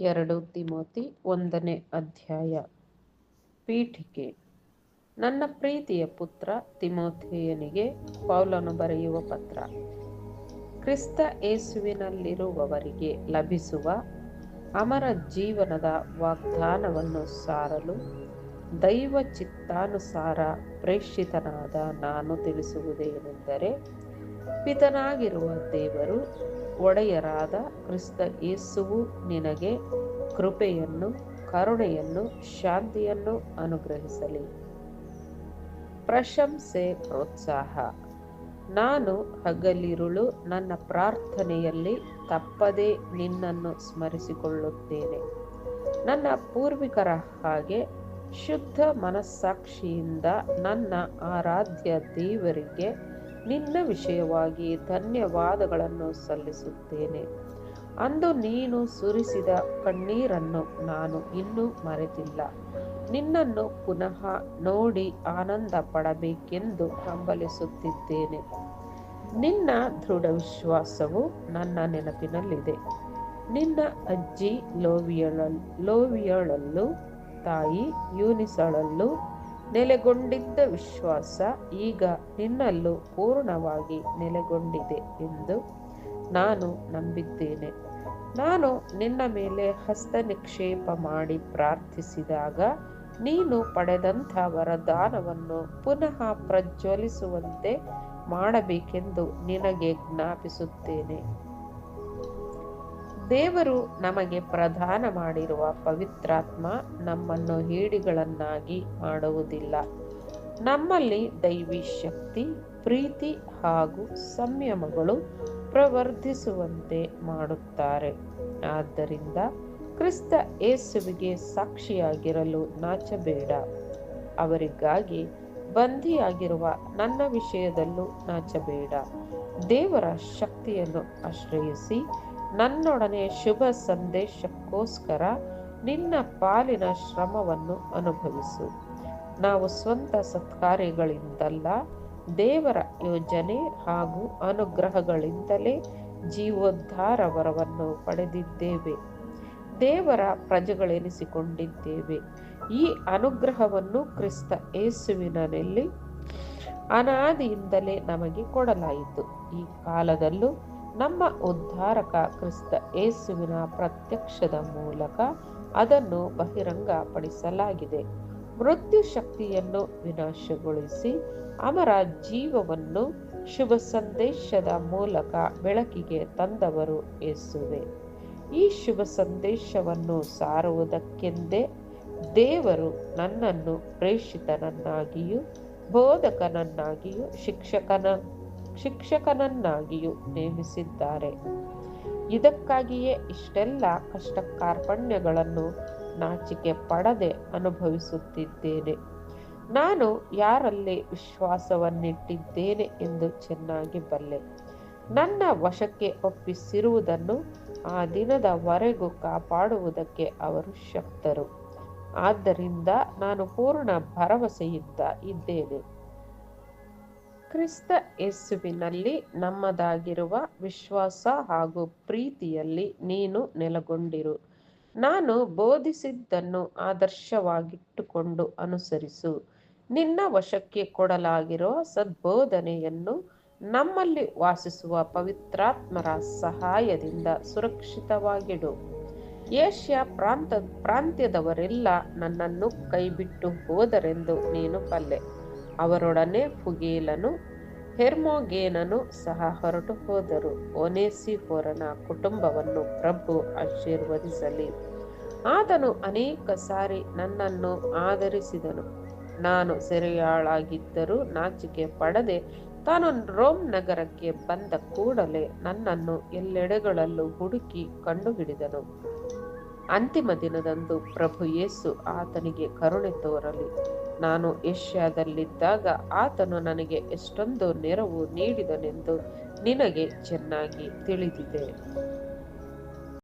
ಎರಡು ತಿಮೋತಿ ಒಂದನೇ ಅಧ್ಯಾಯ. ಪೀಠಿಕೆ. ನನ್ನ ಪ್ರೀತಿಯ ಪುತ್ರ ತಿಮೋಥೆಯನಿಗೆ ಪೌಲನು ಬರೆಯುವ ಪತ್ರ. ಕ್ರಿಸ್ತ ಯೇಸುವಿನಲ್ಲಿರುವವರಿಗೆ ಲಭಿಸುವ ಅಮರ ಜೀವನದ ವಾಗ್ದಾನವನ್ನು ಸಾರಲು ದೈವ ಚಿತ್ತಾನುಸಾರ ಪ್ರೇಷಿತನಾದ ನಾನು ತಿಳಿಸುವುದೇನೆಂದರೆ ಪಿತನಾಗಿರುವ ದೇವರು ಒಡೆಯರಾದ ಕ್ರಿಸ್ತ ಯೇಸುವು ನಿನಗೆ ಕೃಪೆಯನ್ನು, ಕರುಣೆಯನ್ನು, ಶಾಂತಿಯನ್ನು ಅನುಗ್ರಹಿಸಲಿ. ಪ್ರಶಂಸೆ, ಪ್ರೋತ್ಸಾಹ. ನಾನು ಹಗಲಿರುಳು ನನ್ನ ಪ್ರಾರ್ಥನೆಯಲ್ಲಿ ತಪ್ಪದೇ ನಿನ್ನನ್ನು ಸ್ಮರಿಸಿಕೊಳ್ಳುತ್ತೇನೆ. ನನ್ನ ಪೂರ್ವಿಕರ ಹಾಗೆ ಶುದ್ಧ ಮನಸ್ಸಾಕ್ಷಿಯಿಂದ ನನ್ನ ಆರಾಧ್ಯ ದೇವರಿಗೆ ನಿನ್ನ ವಿಷಯವಾಗಿ ಧನ್ಯವಾದಗಳನ್ನು ಸಲ್ಲಿಸುತ್ತೇನೆ. ಅಂದು ನೀನು ಸುರಿಸಿದ ಕಣ್ಣೀರನ್ನು ನಾನು ಇನ್ನೂ ಮರೆತಿಲ್ಲ. ನಿನ್ನನ್ನು ಪುನಃ ನೋಡಿ ಆನಂದ ಪಡಬೇಕೆಂದು ಹಂಬಲಿಸುತ್ತಿದ್ದೇನೆ. ನಿನ್ನ ದೃಢ ವಿಶ್ವಾಸವು ನನ್ನ ನೆನಪಿನಲ್ಲಿದೆ. ನಿನ್ನ ಅಜ್ಜಿ ಲೋವಿಯಳ, ಲೋವಿಯಳಲ್ಲೂ, ತಾಯಿ ಯೂನಿಸಳಲ್ಲೂ ನೆಲೆಗೊಂಡಿದ್ದ ವಿಶ್ವಾಸ ಈಗ ನಿನ್ನಲ್ಲೂ ಪೂರ್ಣವಾಗಿ ನೆಲೆಗೊಂಡಿದೆ ಎಂದು ನಾನು ನಂಬಿದ್ದೇನೆ. ನಾನು ನಿನ್ನ ಮೇಲೆ ಹಸ್ತ ನಿಕ್ಷೇಪ ಮಾಡಿ ಪ್ರಾರ್ಥಿಸಿದಾಗ ನೀನು ಪಡೆದಂಥ ವರದಾನವನ್ನು ಪುನಃ ಪ್ರಜ್ವಲಿಸುವಂತೆ ಮಾಡಬೇಕೆಂದು ನಿನಗೆ ಜ್ಞಾಪಿಸುತ್ತೇನೆ. ದೇವರು ನಮಗೆ ಪ್ರದಾನ ಮಾಡಿರುವ ಪವಿತ್ರಾತ್ಮ ನಮ್ಮನ್ನು ಹೇಡಿಗಳನ್ನಾಗಿ ಮಾಡುವುದಿಲ್ಲ. ನಮ್ಮಲ್ಲಿ ದೈವಿ ಶಕ್ತಿ, ಪ್ರೀತಿ ಹಾಗೂ ಸಂಯಮಗಳು ಪ್ರವರ್ಧಿಸುವಂತೆ ಮಾಡುತ್ತಾರೆ. ಆದ್ದರಿಂದ ಕ್ರಿಸ್ತ ಯೇಸುವಿಗೆ ಸಾಕ್ಷಿಯಾಗಿರಲು ನಾಚಬೇಡ. ಅವರಿಗಾಗಿ ಬಂಧಿಯಾಗಿರುವ ನನ್ನ ವಿಷಯದಲ್ಲೂ ನಾಚಬೇಡ. ದೇವರ ಶಕ್ತಿಯನ್ನು ಆಶ್ರಯಿಸಿ ನನ್ನೊಡನೆ ಶುಭ ಸಂದೇಶಕ್ಕೋಸ್ಕರ ನಿನ್ನ ಪಾಲಿನ ಶ್ರಮವನ್ನು ಅನುಭವಿಸು. ನಾವು ಸ್ವಂತ ಸತ್ಕಾರ್ಯಗಳಿಂದಲ್ಲ, ದೇವರ ಯೋಜನೆ ಹಾಗೂ ಅನುಗ್ರಹಗಳಿಂದಲೇ ಜೀವೋದ್ಧಾರ ವರವನ್ನು ಪಡೆದಿದ್ದೇವೆ. ದೇವರ ಪ್ರಜೆಗಳೆನಿಸಿಕೊಂಡಿದ್ದೇವೆ. ಈ ಅನುಗ್ರಹವನ್ನು ಕ್ರಿಸ್ತ ಯೇಸುವಿನಲ್ಲಿ ಅನಾದಿಯಿಂದಲೇ ನಮಗೆ ಕೊಡಲಾಯಿತು. ಈ ಕಾಲದಲ್ಲೂ ನಮ್ಮ ಉದ್ಧಾರಕ ಕ್ರಿಸ್ತ ಏಸುವಿನ ಪ್ರತ್ಯಕ್ಷದ ಮೂಲಕ ಅದನ್ನು ಬಹಿರಂಗಪಡಿಸಲಾಗಿದೆ. ಮೃತ್ಯು ಶಕ್ತಿಯನ್ನು ವಿನಾಶಗೊಳಿಸಿ ಅಮರ ಜೀವವನ್ನು ಶುಭ ಸಂದೇಶದ ಮೂಲಕ ಬೆಳಕಿಗೆ ತಂದವರು ಏಸುವೆ ಈ ಶುಭ ಸಂದೇಶವನ್ನು ಸಾರುವುದಕ್ಕೆಂದೇ ದೇವರು ನನ್ನನ್ನು ಪ್ರೇಷಿತನನ್ನಾಗಿಯೂ ಬೋಧಕನನ್ನಾಗಿಯೂ ಶಿಕ್ಷಕನ ಶಿಕ್ಷಕನನ್ನಾಗಿಯೂ ನೇಮಿಸಿದ್ದಾರೆ. ಇದಕ್ಕಾಗಿಯೇ ಇಷ್ಟೆಲ್ಲ ಕಷ್ಟ ಕಾರ್ಪಣ್ಯಗಳನ್ನು ನಾಚಿಕೆ ಪಡದೆ ಅನುಭವಿಸುತ್ತಿದ್ದೇನೆ. ನಾನು ಯಾರಲ್ಲಿ ವಿಶ್ವಾಸವನ್ನಿಟ್ಟಿದ್ದೇನೆ ಎಂದು ಚೆನ್ನಾಗಿ ಬಲ್ಲೆ. ನನ್ನ ವಶಕ್ಕೆ ಒಪ್ಪಿಸಿರುವುದನ್ನು ಆ ದಿನದವರೆಗೂ ಕಾಪಾಡುವುದಕ್ಕೆ ಅವರು ಶಕ್ತರು. ಆದ್ದರಿಂದ ನಾನು ಪೂರ್ಣ ಭರವಸೆಯಿಂದ ಇದ್ದೇನೆ. ಕ್ರಿಸ್ತ ಯೇಸುವಿನಲ್ಲಿ ನಮ್ಮದಾಗಿರುವ ವಿಶ್ವಾಸ ಹಾಗೂ ಪ್ರೀತಿಯಲ್ಲಿ ನೀನು ನೆಲೆಗೊಂಡಿರು. ನಾನು ಬೋಧಿಸಿದ್ದನ್ನು ಆದರ್ಶವಾಗಿಟ್ಟುಕೊಂಡು ಅನುಸರಿಸು. ನಿನ್ನ ವಶಕ್ಕೆ ಕೊಡಲಾಗಿರುವ ಸದ್ಬೋಧನೆಯನ್ನು ನಮ್ಮಲ್ಲಿ ವಾಸಿಸುವ ಪವಿತ್ರಾತ್ಮರ ಸಹಾಯದಿಂದ ಸುರಕ್ಷಿತವಾಗಿಡು. ಏಷ್ಯಾ ಪ್ರಾಂತ, ಪ್ರಾಂತ್ಯದವರೆಲ್ಲ ನನ್ನನ್ನು ಕೈಬಿಟ್ಟು ಹೋದರೆಂದು ನೀನು ಬಲ್ಲೆ ಅವರೊಡನೆ ಪುಗೀಲನು ಹೆರ್ಮೋಗೇನನು ಸಹ ಹೊರಟು ಹೋದರು. ಒನೇಸಿ ಹೊರನ ಕುಟುಂಬವನ್ನು ಪ್ರಭು ಆಶೀರ್ವದಿಸಲಿ. ಆತನು ಅನೇಕ ಸಾರಿ ನನ್ನನ್ನು ಆಧರಿಸಿದನು. ನಾನು ಸೆರೆಯಾಳಾಗಿದ್ದರೂ ನಾಚಿಕೆ ಪಡದೆ ತಾನು ರೋಮ್ ನಗರಕ್ಕೆ ಬಂದ ಕೂಡಲೇ ನನ್ನನ್ನು ಎಲ್ಲೆಡೆಗಳಲ್ಲೂ ಹುಡುಕಿ ಕಂಡುಹಿಡಿದನು. ಅಂತಿಮ ದಿನದಂದು ಪ್ರಭು ಯೇಸು ಆತನಿಗೆ ಕರುಣೆ ತೋರಲಿ. ನಾನು ಏಷ್ಯಾದಲ್ಲಿದ್ದಾಗ ಆತನು ನನಗೆ ಎಷ್ಟೊಂದು ನೆರವು ನೀಡಿದನೆಂದು ನಿನಗೆ ಚೆನ್ನಾಗಿ ತಿಳಿದಿದೆ.